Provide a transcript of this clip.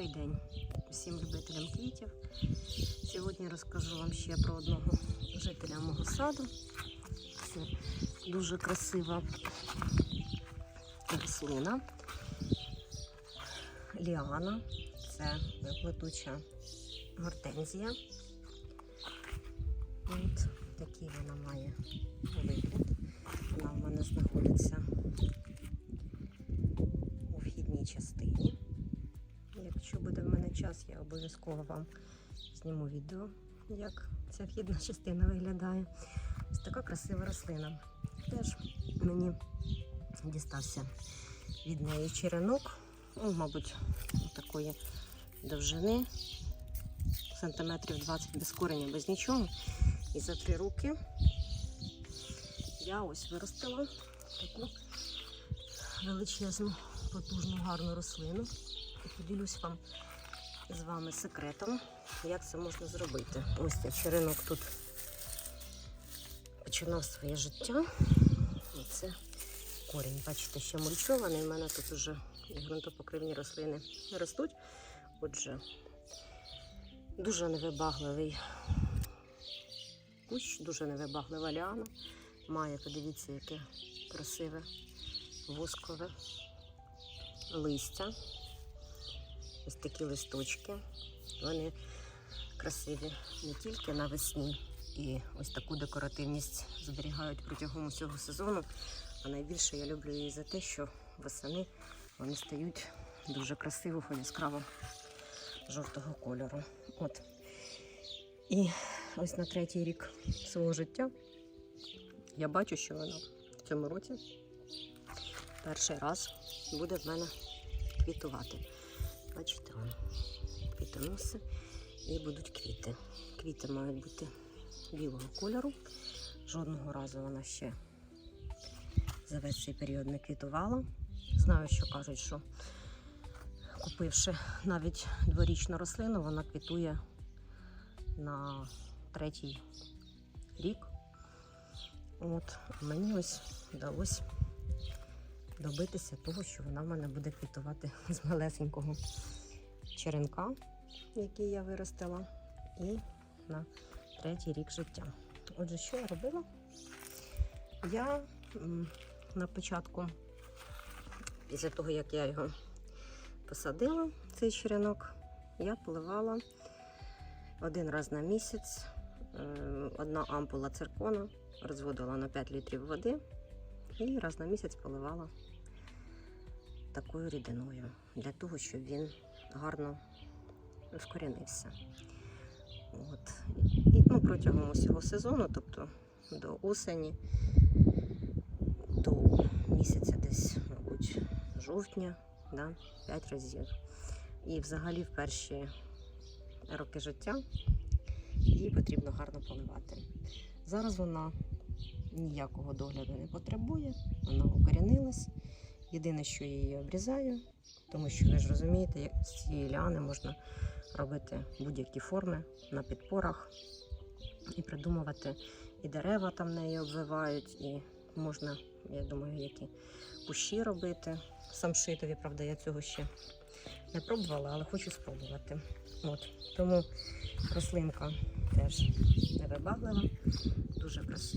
Добрий день всім любителям квітів. Сьогодні розкажу вам ще про одного жителя мого саду. Це дуже красива рослина. Ліана. Це плетуча гортензія. От такий вона має вигляд. Вона в мене знаходиться у вхідній частині. Якщо буде в мене час, я обов'язково вам зніму відео, як ця вхідна частина виглядає. Ось така красива рослина. Теж мені дістався від неї черенок, ну, мабуть, такої довжини, сантиметрів 20 без кореня, без нічого. І за три роки я ось виростила таку величезну, потужну, гарну рослину. Поділюсь вам з вами секретом, як це можна зробити. Ось цей черенок тут починав своє життя. І це корінь. Бачите, ще мульчований. У мене тут вже ґрунтопокривні рослини ростуть. Отже, дуже невибагливий кущ, дуже невибаглива ліана. Має, подивіться, яке красиве воскове листя. Ось такі листочки. Вони красиві не тільки навесні і ось таку декоративність зберігають протягом усього сезону. А найбільше я люблю її за те, що восени вони стають дуже красивого, яскраво жовтого кольору. От. І ось на третій рік свого життя я бачу, що вона в цьому році перший раз буде в мене квітувати. Бачите, квітоноси і будуть квіти. Квіти мають бути білого кольору. Жодного разу вона ще за весь цей період не квітувала. Знаю, що кажуть, що купивши навіть дворічну рослину, вона квітує на третій рік. От мені ось вдалося добитися того, що вона в мене буде квітувати з малесенького черенка, який я виростила, і на третій рік життя. Отже, що я робила? Я на початку, після того, як я його посадила, цей черенок, я поливала один раз на місяць, одна ампула циркона, розводила на 5 літрів води і раз на місяць поливала такою рідиною для того, щоб він гарно вкорінився. От. І ну, протягом усього сезону, тобто до осені, до місяця десь, мабуть, жовтня, да, 5 разів. І взагалі в перші роки життя її потрібно гарно поливати. Зараз вона ніякого догляду не потребує, вона укорінилась. Єдине, що я її обрізаю, тому що ви ж розумієте, з цієї ліани можна робити будь-які форми на підпорах і придумувати і дерева там неї обвивають, і можна, я думаю, які кущі робити. Самшитові, правда, я цього ще не пробувала, але хочу спробувати. От. Тому рослинка теж невибаглива, дуже красива.